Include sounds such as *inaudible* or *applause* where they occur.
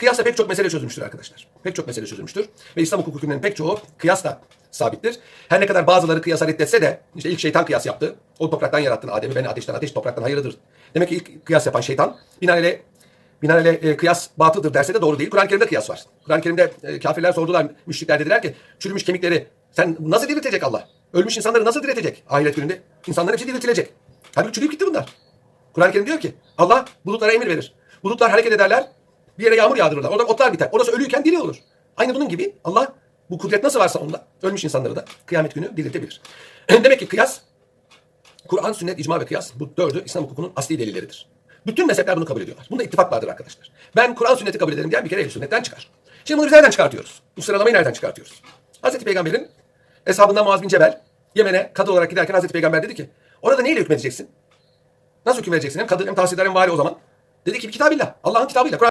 Kıyasla pek çok mesele çözülmüştür arkadaşlar. Pek çok mesele çözülmüştür. Ve İslam hukuk hükümlerinin pek çoğu kıyasla sabittir. Her ne kadar bazıları kıyasa reddetse de işte ilk şeytan kıyas yaptı. O topraktan yarattın Adem'i beni ateşten ateş topraktan hayırlıdır. Demek ki ilk kıyas yapan şeytan binaenaleyh Binaenaleyh e, kıyas batıldır derse de doğru değil. Kur'an-ı Kerim'de kıyas var. Kur'an-ı Kerim'de e, kafirler sordular, müşrikler dediler ki çürümüş kemikleri sen nasıl diriltecek Allah? Ölmüş insanları nasıl diriltecek? Ahiret gününde insanların hepsi diriltilecek. Halbuki çürüyüp gitti bunlar. Kur'an-ı Kerim diyor ki Allah bulutlara emir verir. Bulutlar hareket ederler. Bir yere yağmur yağdırırlar. Oradan otlar biter. Orası ölüyken diri olur. Aynı bunun gibi Allah bu kudret nasıl varsa onda ölmüş insanları da kıyamet günü diriltebilir. *clears throat* Demek ki kıyas Kur'an, sünnet, icma ve kıyas bu dördü İslam hukukunun asli delilleridir. Bütün mezhepler bunu kabul ediyorlar. Bunda ittifak vardır arkadaşlar. Ben Kur'an, sünneti kabul ederim diyen bir kere ehl sünnetten çıkar. Şimdi bunu biz nereden çıkartıyoruz? Bu sıralamayı nereden çıkartıyoruz? Hazreti Peygamber'in hesabından Muaz bin Cebel Yemen'e kadı olarak giderken Hazreti Peygamber dedi ki orada neyle hükmedeceksin? Nasıl hüküm vereceksin? Hem kadı hem tahsildar hem vali o zaman. Dedi ki bir kitabillah. Allah'ın kitabıyla. Kur'an